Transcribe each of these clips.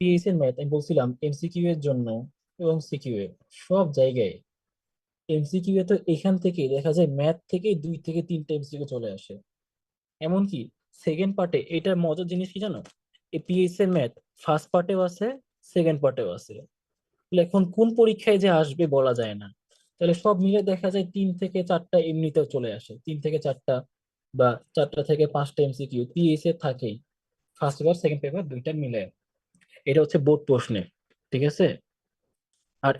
PH এর math আমি বলছিলাম এমসিকিউ এর জন্য এবং সিকিউ এ সব জায়গায়। এমসিকিউ এ তো এখান থেকে দেখা যায় ম্যাথ থেকে দুই থেকে তিনটা এমসিকিউ চলে আসে। এমনকি সেকেন্ড পার্টে এটার মজার জিনিস কি জানো? এই পিএইচ এর ম্যাথ ফার্স্ট পার্টেও আছে সেকেন্ড পার্টেও আছে। এখন কোন পরীক্ষায় যে আসবে বলা যায় না। তাহলে সব মিলে দেখা যায় তিন থেকে চারটা এমনিতেও চলে আসে। তিন থেকে চারটা বা চারটা থেকে পাঁচটা এমসিকিউ পিএইচ এ থাকেই ফার্স্ট পেপার সেকেন্ড পেপার দুইটা মিলে। এটা হচ্ছে বোর্ড প্রশ্নে ঠিক আছে? আর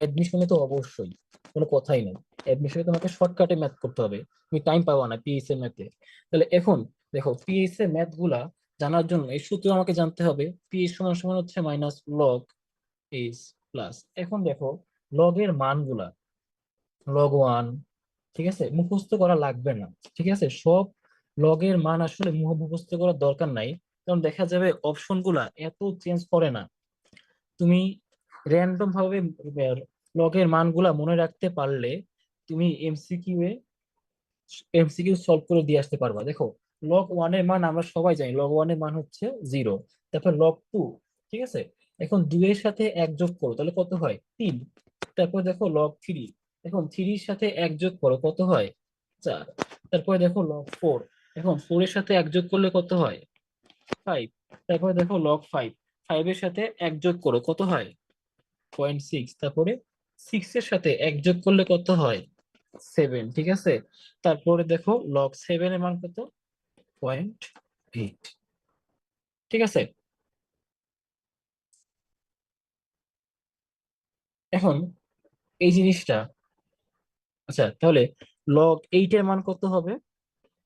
অ্যাডমিশনে তো অবশ্যই, কোনো কথাই নেই। অ্যাডমিশনে তোমাকে শর্টকাটে ম্যাথ করতে হবে। তুমি টাইম পাবো না পিএইচ এর ম্যাথে তাহলে এখন দেখো পিএইচ এর ম্যাথগুলা জানার জন্য এই সূত্র আমাকে জানতে হবে। পিএইচ সমান সমান হচ্ছে মাইনাস লগ এইচ প্লাস এখন দেখো লগ এর মানগুলা লগ ওয়ান ঠিক আছে? মুখস্থ করা লাগবে না, ঠিক আছে? সব লগের মান আসলে মুখস্থ করার দরকার নাই। কারণ দেখা যাবে অপশনগুলা এত চেঞ্জ করে না। তুমি র্যান্ডম ভাবে লগের মানগুলা মনে রাখতে পারলে তুমি এমসিকিউ এ এমসিকিউ সলভ করে দিয়ে আসতে পারবা। দেখো লগ ওয়ানের মান আমরা সবাই জানি লগ ওয়ানের মান হচ্ছে জিরো তারপর লগ টু ঠিক আছে? এখন দুইয়ের সাথে এক যোগ করো, তাহলে কত হয়? তিন। তারপর দেখো লগ থ্রি এখন থ্রির সাথে এক যোগ করো, কত হয়? চার। তারপরে দেখো লগ ফোর এখন ফোর এর সাথে এক যোগ করলে কত হয়? ফাইভ তারপরে দেখো লগ ফাইভ ফাইভ এর সাথে এক যোগ করো, কত হয়? পয়েন্ট সিক্স তারপরে সিক্স এর সাথে এক যোগ করলে কত হয়? সেভেন ঠিক আছে? তারপরে দেখো লগ সেভেন এর মান কত? পয়েন্ট এইট ঠিক আছে? এখন এই জিনিসটা আচ্ছা তাহলে লগ এইট এর মান কত হবে?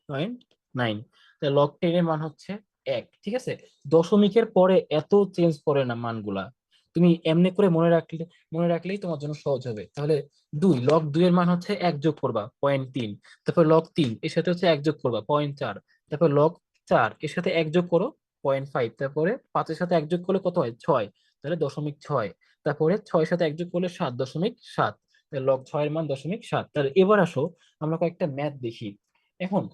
পয়েন্ট নাইন লগ টেন এর মান হচ্ছে এক, ঠিক আছে? দশমিকের পরে এত চেঞ্জ করে না মানগুলা। তুমি এমনি করে মনে রাখলে, মনে রাখলেই তোমার জন্য সহজ হবে। তাহলে দুই লগ দুই এর মান হচ্ছে এক যোগ করবা পয়েন্ট তিন। তারপর লগ তিন, এর সাথে হচ্ছে এক যোগ করবা পয়েন্ট চার। তারপর লগ চার, এর সাথে এক যোগ করো পয়েন্ট ফাইভ তারপরে পাঁচের সাথে এক যোগ করলে কত হয়? ছয়। তাহলে দশমিক ছয়। তারপরে ছয়ের সাথে এক যোগ করলে সাত, দশমিক সাত। লগ ছয়ের মান দশমিক সাত। তাহলে এবার আসো, আমরা কয়েকটা ম্যাথ দেখি। এখন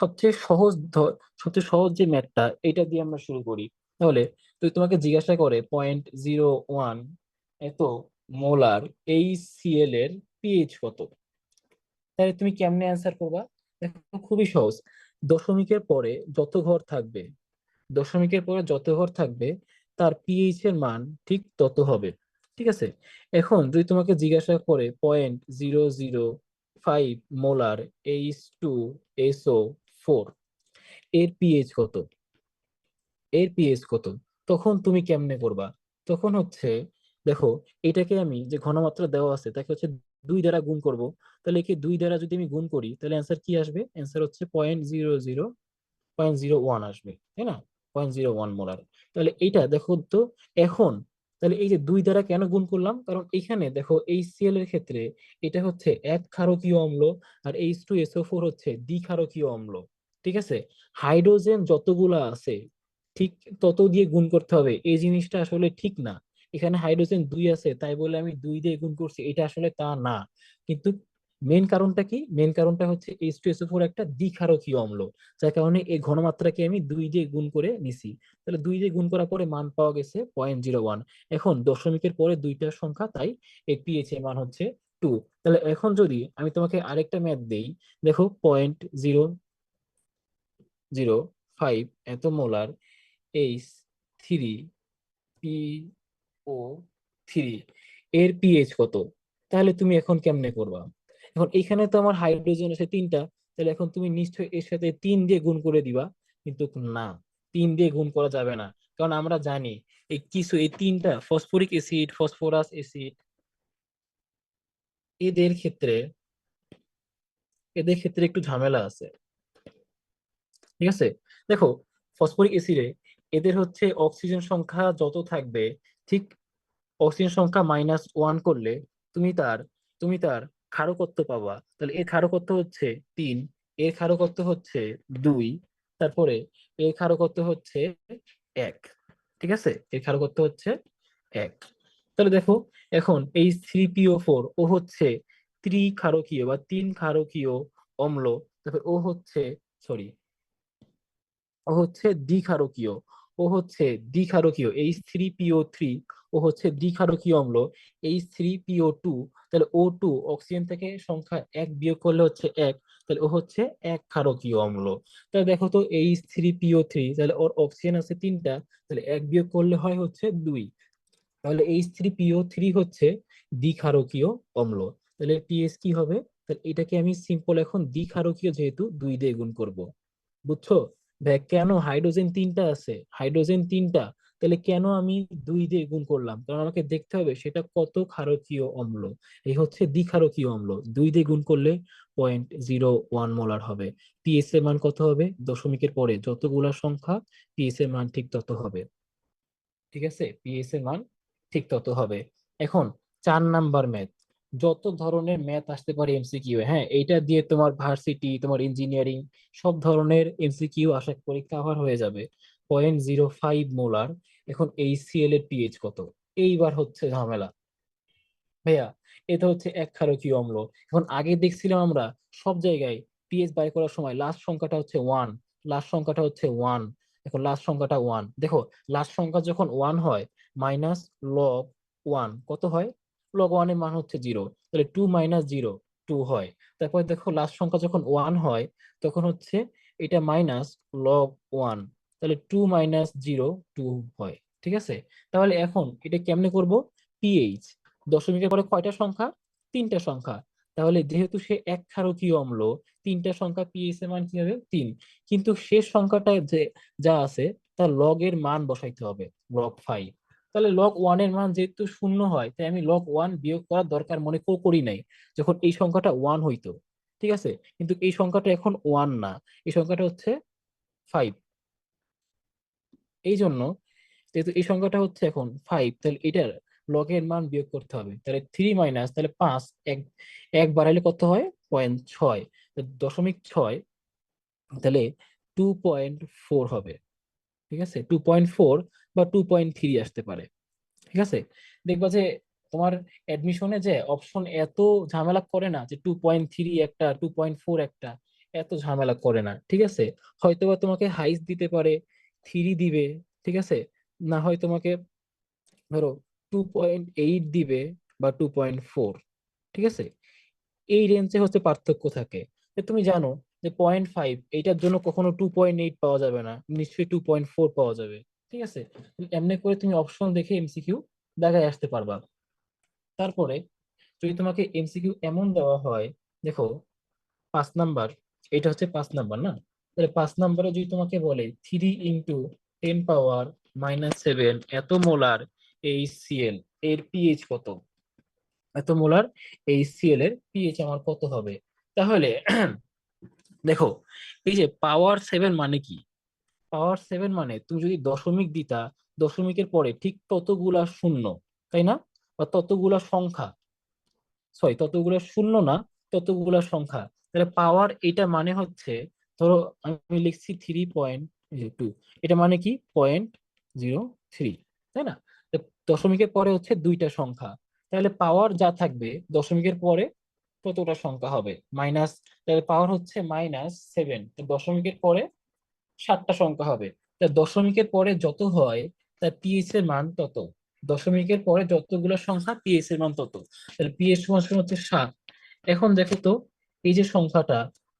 সবচেয়ে সহজ ধ- সবচেয়ে সহজ যে ম্যাথটা এটা দিয়ে আমরা শুরু করি। তাহলে তুই তোমাকে জিজ্ঞাসা করে পয়েন্ট জিরো ওয়ান এত মোলার এই সিএল এর পিএইচ কত? তাহলে তুমি কেমনে অ্যান্সার করবা? দেখো, খুবই সহজ। দশমিকের পরে যত ঘর থাকবে, দশমিকের পরে যত ঘর থাকবে, তার পিএইচ এর মান ঠিক তত হবে। ঠিক আছে? এখন যদি তোমাকে জিজ্ঞাসা করে point zero zero five molar H two SO four এর পিএইচ কত? এর পিএইচ কত? তখন তুমি কেমনে করবা? তখন হচ্ছে, দেখো, এটাকে আমি যে ঘনমাত্রা দেওয়া আছে, তাকে হচ্ছে দুই দ্বারা গুণ করব। তাহলে একে দুই দ্বারা যদি আমি গুণ করি, তাহলে অ্যান্সার কি আসবে? অ্যান্সার হচ্ছে point zero zero point zero one আসবে, তাই না? পয়েন্ট জিরো ওয়ান মোলার তাহলে এইটা দেখো তো, এখন, তাহলে এই যে দুই দ্বারা কেন গুণ করলাম? কারণ এখানে দেখো, এই সিএল এর ক্ষেত্রে এটা হচ্ছে এক ক্ষারকীয় অম্ল, আর এইচ টু এসও ফোর হচ্ছে দ্বিক্ষারকীয় অম্ল। ঠিক আছে? হাইড্রোজেন যতগুলা আছে, ঠিক তত দিয়ে গুণ করতে হবে। এই জিনিসটা আসলে ঠিক না। এখানে হাইড্রোজেন দুই আছে, তাই বলে আমি দুই দিয়ে গুণ করছি, এটা আসলে তা না। কিন্তু মেন কারণটা কি? মেন কারণটা হচ্ছে এইচ টু এসও ফোর একটা দ্বিক্ষারকীয় অম্ল, যার কারণে এই ঘনমাত্রাকে আমি দুই দিয়ে গুণ করে নিছি। তাহলে দুই দিয়ে গুণ করার পরে মান পাওয়া গেছে পয়েন্ট জিরো ওয়ান এখন দশমিকের পরে দুইটা সংখ্যা, তাই এই পিএইচ এর মান হচ্ছে টু তাহলে এখন যদি আমি তোমাকে আরেকটা ম্যাথ দেই, দেখো পয়েন্ট জিরো জিরো, ফাইভ, এত molar H three P O three, এর পিএইচ কত? তাহলে তুমি এখন কেমনে করবা? এখন এখানে তো আমার হাইড্রোজেন আছে তিনটা, তাহলে এখন তুমি নিশ্চয়ই এর সাথে তিন দিয়ে গুণ করে দিবা, কিন্তু না, তিন দিয়ে গুণ করা যাবে না, কারণ আমরা জানি এই কিছু, এই তিনটা, ফসফরিক অ্যাসিড, ফসফরাস অ্যাসিড, এদের ক্ষেত্রে এদের ক্ষেত্রে একটু ঝামেলা আছে। ঠিক আছে? দেখো ফসফরিক অ্যাসিডে এদের হচ্ছে অক্সিজেন সংখ্যা যত থাকবে, ঠিক অক্সিজেন সংখ্যা মাইনাস ওয়ান করলে তুমি তার তুমি তার ক্ষারকত্ব পাবা। তাহলে এর ক্ষারকত্ব হচ্ছে তিন, এর ক্ষারকত্ব হচ্ছে দুই, তারপরে এর ক্ষারকত্ব হচ্ছে এক, ঠিক আছে? এর ক্ষারকত্ব হচ্ছে এক। তাহলে দেখো, এখন এই থ্রি পিও ফোর ও হচ্ছে ত্রি ত্রিক্ষারকীয় বা তিন ক্ষারকীয় অম্ল, তারপর ও হচ্ছে সরি ও হচ্ছে দ্বিক্ষারকীয়। ও হচ্ছে দ্বিক্ষারকীয়। এইচ থ্রি পিও থ্রি ও হচ্ছে দ্বিক্ষারকীয় অম্ল। এইচ থ্রি পিও টু তাহলে ও টু অক্সিজেন থেকে সংখ্যা এক বিয়োগ করলে হচ্ছে এক, তাহলে ও হচ্ছে এক ক্ষারকীয় অম্ল। তাহলে দেখো তো এইচ থ্রি পিও থ্রি তাহলে ওর অক্সিজেন আছে তিনটা, তাহলে এক বিয়োগ করলে হয় হচ্ছে দুই। তাহলে এইচ থ্রি পিও থ্রি হচ্ছে দ্বিক্ষারকীয় অম্ল। তাহলে পিএস কি হবে? তাহলে এটাকে আমি সিম্পল এখন দ্বিক্ষারকীয় যেহেতু দুই দিয়ে গুণ করব। বুঝছ? দেখ, কেন হাইড্রোজেন তিনটা আছে? হাইড্রোজেন তিনটা, তাহলে কেন আমি দুই দিয়ে গুণ করলাম? কারণ আমাকে দেখতে হবে সেটা কত ক্ষারকীয় অম্ল? এই হচ্ছে দ্বিক্ষারকীয় অম্ল। দুই দিয়ে গুণ করলে পয়েন্ট জিরো ওয়ান মোলার হবে। পিএস এর মান কত হবে? দশমিকের পরে যতগুলা সংখ্যা পিএস এর মান ঠিক তত হবে। ঠিক আছে? পিএস এর মান ঠিক তত হবে। এখন চার নাম্বার ম্যাথ যত ধরনের ম্যাথ আসতে পারে এমসিকিউ হ্যাঁ? এইটা দিয়ে তোমার ভার্সিটি তোমার ইঞ্জিনিয়ারিং সব ধরনের এমসিকিউ আশা করি কাভার হয়ে যাবে। পয়েন্ট জিরো ফাইভ মোলার এখন এই সিএল এর পিএইচ কত? এইবার হচ্ছে ঝামেলা। ভাইয়া, এটা হচ্ছে এক ক্ষারকীয় অম্ল। এখন আগে দেখছিলাম আমরা সব জায়গায় পিএইচ বাই করার সময় লাস্ট সংখ্যাটা হচ্ছে ওয়ান লাস্ট সংখ্যাটা হচ্ছে ওয়ান এখন লাস্ট সংখ্যাটা ওয়ান দেখো লাস্ট সংখ্যা যখন ওয়ান হয় মাইনাস লগ ওয়ান কত হয়? লগ ওয়ানের মান হচ্ছে জিরো তাহলে টু মাইনাস জিরো টু হয়। তারপর দেখো লাস্ট সংখ্যা যখন ওয়ান হয়, তখন হচ্ছে এটা মাইনাস লগ ওয়ান তাহলে টু মাইনাস জিরো টু হয়, ঠিক আছে? তাহলে এখন এটা কেমনে করব? পিএইচ দশমিকের পরে কয়টা সংখ্যা? তিনটা সংখ্যা। তাহলে যেহেতু সে এক ক্ষারকীয় অম্ল, তিনটা সংখ্যা পিএইচ এর মান কি হবে? তিন। কিন্তু শেষ সংখ্যাটা যে, যা আছে, তার লগ এর মান বসাইতে হবে লগ ফাইভ তাহলে লগ ওয়ানের মান যেহেতু শূন্য হয়, তাই আমি লগ ওয়ান বিয়োগ করার দরকার মনে করি নাই, যখন এই সংখ্যাটা ওয়ান হইতো, ঠিক আছে? কিন্তু এই সংখ্যাটা এখন ওয়ান না, এই সংখ্যাটা হচ্ছে ফাইভ এই জন্য যেহেতু এই সংখ্যাটা হচ্ছে এখন ফাইভ তাহলে এটার লগের মান বিয়োগ করতে হবে। তাহলে থ্রি মাইনাস তাহলে পাঁচ, এক এক বাড়াইলে কত হয়? পয়েন্ট ছয় দশমিক ছয়, তাহলে টু পয়েন্ট ফোর হবে, ঠিক আছে? টু পয়েন্ট ফোর বা টু পয়েন্ট থ্রি আসতে পারে। ঠিক আছে? দেখবা যে তোমার অ্যাডমিশনে যে অপশন এত ঝামেলা করে না যে টু পয়েন্ট থ্রি একটা টু পয়েন্ট ফোর একটা, এত ঝামেলা করে না। ঠিক আছে? হয়তোবা তোমাকে হাইস দিতে পারে থ্রি দিবে, ঠিক আছে? না হয় তোমাকে ধরো টু পয়েন্ট এইট দিবে বা টু পয়েন্ট ফোর ঠিক আছে? এই রেঞ্জে হচ্ছে পার্থক্য থাকে। তুমি জানো যে পয়েন্ট ফাইভ এইটার জন্য কখনো টু পয়েন্ট এইট পাওয়া যাবে না। নিশ্চয়ই টু পয়েন্ট ফোর পাওয়া যাবে। ঠিক আছে? এমনি করে তুমি অপশন দেখে এমসিকিউ দেখায় আসতে পারবা। তারপরে যদি তোমাকে এমসিকিউ এমন দেওয়া হয়, দেখো, পাঁচ নাম্বার, এটা হচ্ছে পাঁচ নাম্বার না? তাহলে পাঁচ নাম্বারে যদি তোমাকে বলে three into ten power minus seven এত মোলার এই সিএল এর পিএইচ কত? এত মোলার এই সিএল এর পিএইচ আমার কত হবে? তাহলে, দেখো, এই যে পাওয়ার সেভেন মানে কি? পাওয়ার সেভেন মানে তুমি যদি দশমিক দিতা, দশমিকের পরে ঠিক ততগুলা শূন্য, তাই না? বা ততগুলা সংখ্যা। সরি ততগুলা শূন্য না, ততগুলা সংখ্যা। তাহলে পাওয়ার এটা মানে হচ্ছে, ধরো আমি লিখছি থ্রি পয়েন্ট টু এটা মানে কি? পয়েন্ট জিরো থ্রি তাই না? দশমিকের পরে হচ্ছে দুইটা সংখ্যা। তাহলে পাওয়ার যা থাকবে, দশমিকের পরে ততটা সংখ্যা হবে মাইনাস তাহলে পাওয়ার হচ্ছে মাইনাস সেভেন দশমিকের পরে সাতটা সংখ্যা হবে। তা দশমিকের পরে যত হয় তার পিএইচ এর মান তত। দশমিকের পরে যতগুলো সংখ্যা পিএইচ এর মান তত। তাহলে পিএইচ সমান হচ্ছে সাত। এখন দেখো তো, এই যে সংখ্যাটা,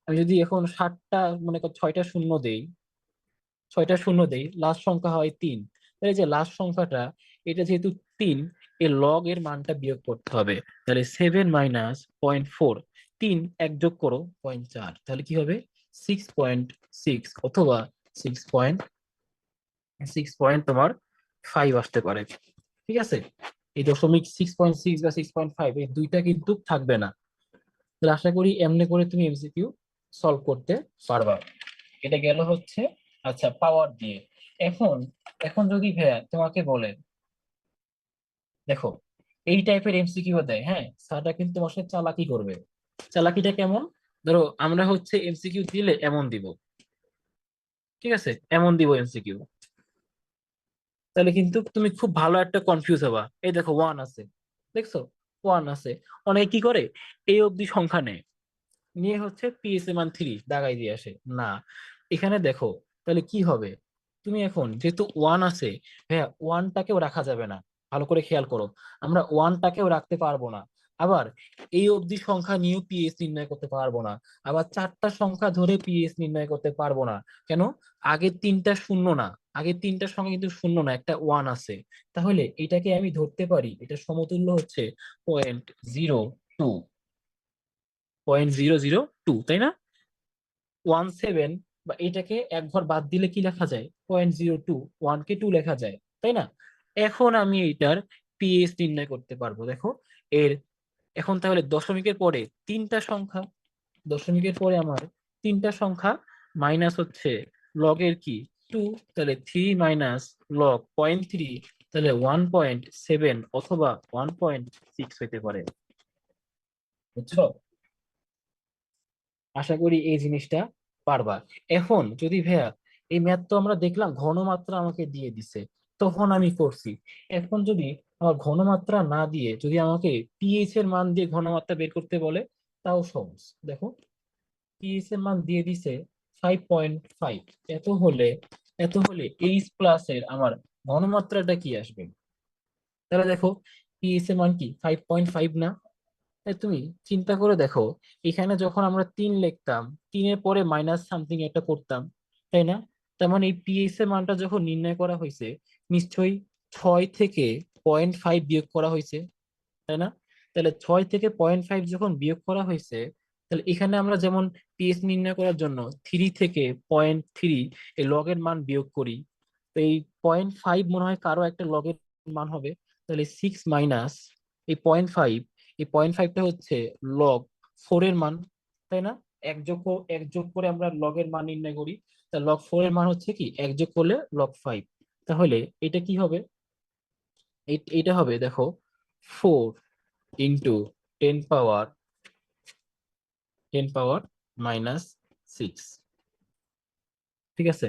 আমি যদি এখন সাতটা, মনে ছয়টা শূন্য দেই, ছয়টা শূন্য দেই লাস্ট সংখ্যা হয় তিন। তাহলে যে লাস্ট সংখ্যাটা, এটা যেহেতু তিন এর লগ এর মানটা বিয়োগ করতে হবে। তাহলে সেভেন মাইনাস পয়েন্ট ফোর তিন এক যোগ করো পয়েন্ট চার। তাহলে কি হবে? সিক্স পয়েন্ট সিক্স অথবা সিক্স পয়েন্ট সিক্স পয়েন্ট তোমার ফাইভ আসতে পারে। ঠিক আছে? এই দশমিক সিক্স পয়েন্ট সিক্স বা সিক্স পয়েন্ট ফাইভ এই দুইটা কিন্তু থাকবে না। তাহলে আশা করি এমনি করে তুমি এমসিকিউ সলভ করতে পারবা। এটা গেল হচ্ছে আচ্ছা পাওয়ার দিয়ে। এখন এখন যদি ভাইয়া তোমাকে বলে, দেখো, এই টাইপের এমসিকিউ দেয় হ্যাঁ? স্যারটা কিন্তু তোমার সাথে চালাকি করবে। চালাকিটা কেমন? ধরো আমরা হচ্ছে এমসিকিউ দিলে এমন দিব। ঠিক আছে? এমন দিব এমসিকিউ তাহলে কিন্তু তুমি খুব ভালো একটা কনফিউজ হবা। এই দেখো ওয়ান আছে। দেখছ? ওয়ান আছে। অনেকে কি করে? এই অবধি সংখ্যা নেয়। নিয়ে হচ্ছে পিএস এ মান থ্রি দাগাই দিয়ে আসে। না। এখানে দেখো, তাহলে কি হবে? তুমি এখন যেহেতু ওয়ান আছে হ্যাঁ ওয়ানটাকেও রাখা যাবে না। ভালো করে খেয়াল করো। আমরা ওয়ানটাকেও রাখতে পারব না। আবার এই অবধি সংখ্যা নিয়েও পিএস নির্ণয় করতে পারব না। আবার চারটা সংখ্যা ধরে পিএস নির্ণয় করতে পারব না। কেন? আগের তিনটা শূন্য না। আগের তিনটা সংখ্যা কিন্তু শূন্য না, একটা ওয়ান আছে। তাহলে এটাকে আমি ধরতে পারি। এটা সমতুল্য হচ্ছে point zero two point zero zero two তাই না? ওয়ান সেভেন বা এটাকে এক ঘর বাদ দিলে কি লেখা যায়? পয়েন্ট জিরো টু ওয়ান কে টু লেখা যায়, তাই না? এখন আমি এইটার পিএস নির্ণয় করতে পারব। দেখো, এর এখন তাহলে দশমিকের পরে তিনটা সংখ্যা, দশমিকের পরে আমার তিনটা সংখ্যা মাইনাস হচ্ছে লগের কি? টু তাহলে three minus log point three তাহলে ওয়ান পয়েন্ট সেভেন অথবা ওয়ান পয়েন্ট সিক্স হইতে পারে। বুঝছ? আশা করি এই জিনিসটা পারবা। এখন যদি ভাইয়া এই ম্যাথ তো আমরা দেখলাম, ঘনমাত্রা আমাকে দিয়ে দিছে, তখন আমি করছি। এখন যদি আমার ঘনমাত্রা না দিয়ে যদি আমাকে পিএইচ এর মান দিয়ে ঘনমাত্রা বের করতে বলে, তাও সহজ। দেখো পিএইচ এর মান দিয়ে দিছে ফাইভ পয়েন্ট ফাইভ এত হলে এত হলে এইচ প্লাস এর আমার ঘনমাত্রাটা কি আসবে? তাহলে দেখো পিএইচ এর মান কি? ফাইভ পয়েন্ট ফাইভ না? তুমি চিন্তা করে দেখো, এখানে যখন আমরা তিন লিখতাম, তিনের পরে মাইনাস সামথিং একটা করতাম, তাই না? তার মানে এই পিএস এর মানটা যখন নির্ণয় করা হয়েছে, নিশ্চয়ই ছয় থেকে পয়েন্ট ফাইভ বিয়োগ করা হয়েছে, তাই না? তাহলে ছয় থেকে পয়েন্ট ফাইভ যখন বিয়োগ করা হয়েছে, তাহলে এখানে আমরা যেমন পিএস নির্ণয় করার জন্য থ্রি থেকে পয়েন্ট থ্রি এই লগের মান বিয়োগ করি, তো এই পয়েন্ট ফাইভ মনে হয় কারও একটা লগের মান হবে, তাহলে সিক্স মাইনাস এই পয়েন্ট ফাইভ এই পয়েন্ট ফাইভটা হচ্ছে লগ ফোর এর মান, তাই না? এক যোগ এক যোগ করে আমরা লগের মান নির্ণয় করি, তা লগ ফোর এর মান হচ্ছে কি? এক যোগ করলে লগ ফাইভ তাহলে এটা কি হবে? এ- এটা হবে, দেখো four into ten power ten power minus six ঠিক আছে?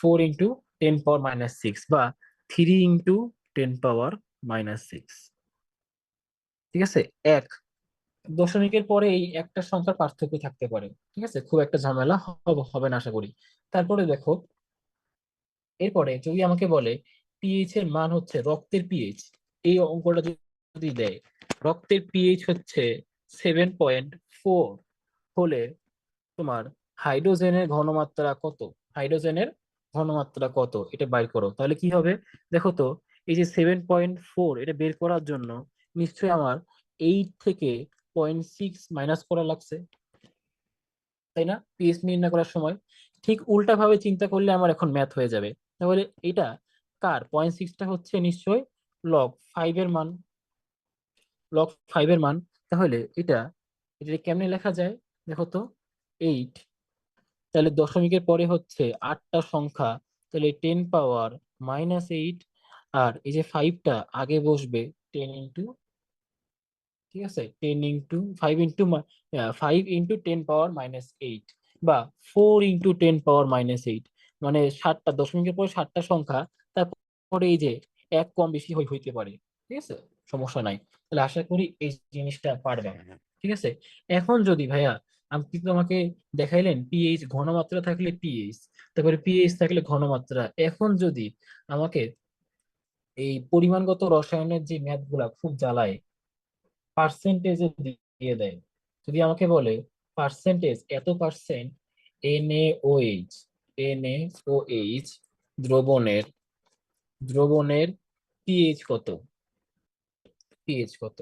Four into ten power minus six বা three into ten power minus six ঠিক আছে? এক, দশমিকের পরে এই একটা সংখ্যার পার্থক্য থাকতে পারে, ঠিক আছে? খুব একটা ঝামেলা হবে না, আশা করি। তারপরে দেখো, এরপরে যদি আমাকে বলে পিএইচ এর মান হচ্ছে রক্তের পিএইচ এই অঙ্কটা যদি দেয়, রক্তের পিএইচ হচ্ছে সেভেন পয়েন্ট ফোর হলে তোমার হাইড্রোজেনের ঘনমাত্রা কত? হাইড্রোজেনের ঘনমাত্রা কত? এটা বাইর করো। তাহলে কি হবে? দেখো তো, এই যে সেভেন পয়েন্ট ফোর এটা বের করার জন্য নিশ্চয়ই আমার এইট থেকে পয়েন্ট সিক্স মাইনাস করা লাগছে। তাই না? পিএইচ নির্ণয় করার সময়। ঠিক উল্টা ভাবে চিন্তা করলে আমার এখন ম্যাথ হয়ে যাবে। তাহলে এটা কার? পয়েন্ট সিক্সটা হচ্ছে নিশ্চয়ই লগ ফাইভ এর মান। লগ ফাইভ এর মান। তাহলে এটা এটা কেমনে লেখা যায়? দেখো তো এইট তাহলে দশমিকের পরে হচ্ছে আটটা সংখ্যা, তাহলে টেন পাওয়ার মাইনাস এইট আর এই যে ফাইভটা আগে বসবে টেন ইন্টু ঠিক আছে? Ten into five into five into ten power minus eight বা four into ten power minus eight মানে ষাটটা দশমিকের পরে ষাটটা সংখ্যা তারপরে এই যে এক কম বেশি হই- হইতে পারে ঠিক আছে? সমস্যা নাই। তাহলে আশা করি এই জিনিসটা পারবে ঠিক আছে? এখন যদি ভাইয়া আপনি তো আমাকে দেখাইলেন পিএইচ ঘনমাত্রা থাকলে পিএইচ তারপরে পিএইচ থাকলে ঘনমাত্রা। এখন যদি আমাকে এই পরিমাণগত রসায়নের যে ম্যাথগুলা খুব জ্বালায় পার্সেন্টেজে দিয়ে দেয় যদি আমাকে বলে পার্সেন্টেজ এত পার্সেন্ট এনএওএইচ এনএওএইচ দ্রবণের দ্রবণের পিএইচ কত? পিএইচ কত?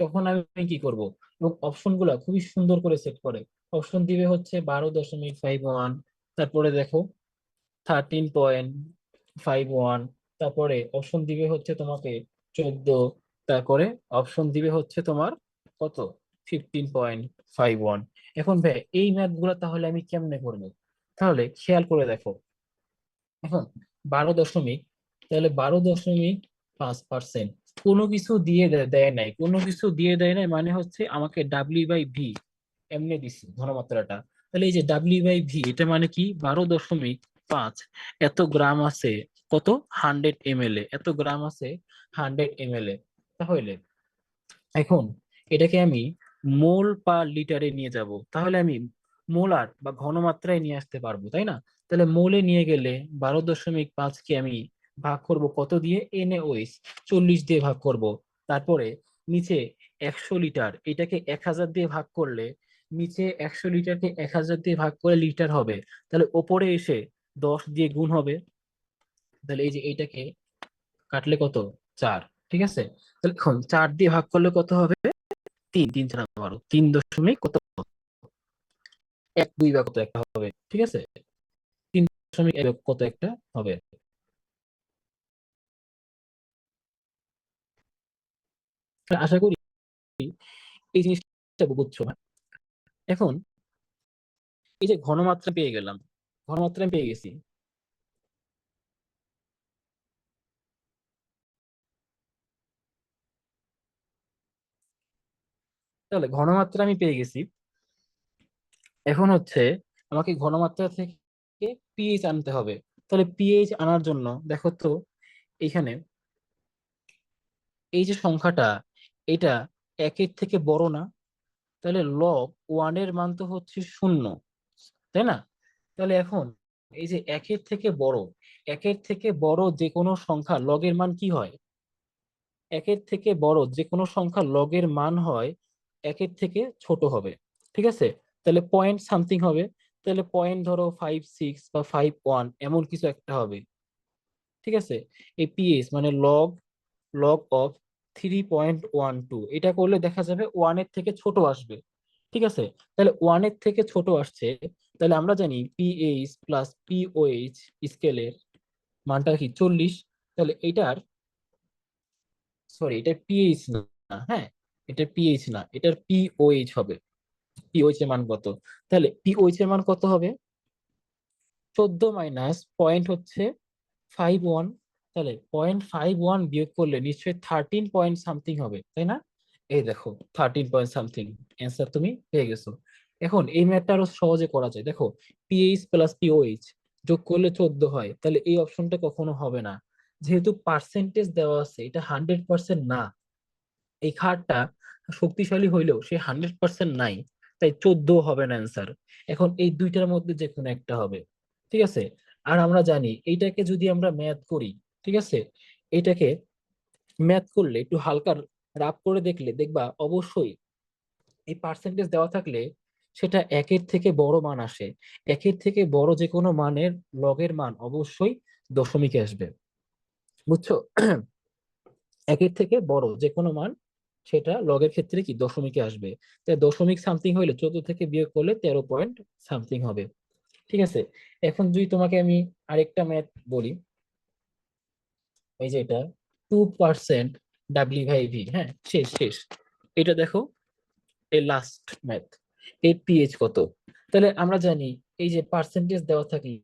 তখন আমি কি করব? এবং অপশনগুলা খুবই সুন্দর করে সেট করে। অপশন দিবে হচ্ছে বারো দশমিক ফাইভ ওয়ান তারপরে দেখো থার্টিন পয়েন্ট ফাইভ ওয়ান তারপরে অপশন দিবে হচ্ছে তোমাকে চোদ্দ, তারপরে অপশন দিবে হচ্ছে তোমার কত? ফিফটিন পয়েন্ট ফাইভ ওয়ান এখন ভাই, এই ম্যাথগুলো তাহলে আমি কেমনে করব? তাহলে খেয়াল করে দেখো। এখন বারো দশমিক তাহলে বারো দশমিক পাঁচ পার্সেন্ট কোনো কিছু দিয়ে দেয় নাই। কোনো কিছু দিয়ে দেয় নাই মানে হচ্ছে আমাকে ডাব্লিউ বাই ভি এমনি দিছি ঘনমাত্রাটা। তাহলে এই যে ডাব্লিউ বাই ভি এটা মানে কি? বারো দশমিক পাঁচ। এত গ্রাম আছে কত? Hundred M A. এত গ্রাম আছে হান্ড্রেড এম এ। তাহলে এখন এটাকে আমি মোল পার লিটারে নিয়ে যাব। তাহলে আমি মোলার বা ঘনমাত্রায় নিয়ে আসতে পারব, তাই না? তাহলে মোলে নিয়ে গেলে বারো দশমিক পাঁচকে আমি ভাগ করব কত দিয়ে? এনএওএইচ চল্লিশ দিয়ে ভাগ করব। তারপরে নিচে একশো লিটার, এটাকে এক হাজার দিয়ে ভাগ করলে নিচে একশো লিটারকে এক হাজার দিয়ে ভাগ করে লিটার হবে। তাহলে ওপরে এসে দশ দিয়ে গুণ হবে। তাহলে এই যে এইটাকে কাটলে কত? চার, ঠিক আছে? তাহলে এখন চার দিয়ে ভাগ করলে কত হবে? তিন তিন চার বারো তিন দশমিক কত? এক দুই বা কত একটা হবে, ঠিক আছে? তিন দশমিক কত একটা হবে। আশা করি এই জিনিসটা বুঝছ এখন এই যে ঘনমাত্রা পেয়ে গেলাম, ঘনমাত্রা পেয়ে গেছি। তাহলে ঘনমাত্রা আমি পেয়ে গেছি। এখন হচ্ছে আমাকে ঘনমাত্রা থেকে পিএইচ আনতে হবে। তাহলে পিএইচ আনার জন্য দেখো তো এখানে এই যে সংখ্যাটা এটা একের থেকে বড় না। তাহলে লগ ওয়ানের মান তো হচ্ছে শূন্য, তাই না? তাহলে এখন এই যে একের থেকে বড়, একের থেকে বড় যে কোনো সংখ্যা লগের মান কি হয়? একের থেকে বড় যে কোনো সংখ্যা লগের মান হয় একের থেকে ছোট হবে, ঠিক আছে? তাহলে পয়েন্ট সামথিং হবে। তাহলে পয়েন্ট ধরো ফাইভ সিক্স বা ফাইভ ওয়ান এমন কিছু একটা হবে, ঠিক আছে? এই পিএস মানে log log of three point one two এটা করলে দেখা যাবে ওয়ানের থেকে ছোট আসবে, ঠিক আছে? তাহলে ওয়ানের থেকে ছোট আসছে, তাহলে আমরা জানি পিএইচ প্লাস পিওএইচ স্কেলের মানটা কি চল্লিশ? তাহলে এটার সরি এটা পিএইচ না হ্যাঁ? এটা পিএইচ না, এটার পিওএইচ হবে। পিওএইচ এর মান কত? তাহলে পিওএইচ এর মান কত হবে? চোদ্দ মাইনাস পয়েন্ট হচ্ছে ফাইভ ওয়ান তাহলে পয়েন্ট ফাইভ ওয়ান বিয়োগ করলে নিশ্চয়ই থার্টিন পয়েন্ট সামথিং হবে, তাই না? এই দেখো থার্টিন পয়েন্ট সামথিং অ্যান্সার তুমি পেয়ে গেছো। এখন এই ম্যাথটা আরও সহজে করা যায়। দেখো পিএইচ প্লাস পিওএইচ যোগ করলে চোদ্দ হয়, তাহলে এই অপশনটা কখনো হবে না। যেহেতু পার্সেন্টেজ দেওয়া আছে, এটা হান্ড্রেড পার্সেন্ট না। এই খাটটা শক্তিশালী হইলেও সে হান্ড্রেড পার্সেন্ট নাই, তাই চোদ্দ হবে না অ্যান্সার এখন এই দুইটার মধ্যে যে কোনো একটা হবে, ঠিক আছে? আর আমরা জানি, এইটাকে যদি আমরা ম্যাথ করি ঠিক আছে? এটাকে ম্যাথ করলে, একটু হালকা রাব করে দেখলে, দেখবা অবশ্যই এই পার্সেন্টেজ দেওয়া থাকলে সেটা একের থেকে বড় মান আসে। একের থেকে বড় যে কোনো মানের লগের মান অবশ্যই দশমিকে আসবে। বুঝছ? একের থেকে বড় যে কোনো মান সেটা লগের ক্ষেত্রে কি দশমিকে আসবে। তাই দশমিক সামথিং হইলে চোদ্দ থেকে বিয়োগ করলে তেরো পয়েন্ট সামথিং হবে। ঠিক আছে? এখন যদি তোমাকে আমি আরেকটা ম্যাথ বলি এই যে এটা টু পার্সেন্ট ডাব্লিউ ভাই ভি হ্যাঁ শেষ শেষ। এটা দেখো এই লাস্ট ম্যাথ এর পিএইচ কত? তাহলে আমরা জানি এই যে পার্সেন্টেজ দেওয়া থাকলে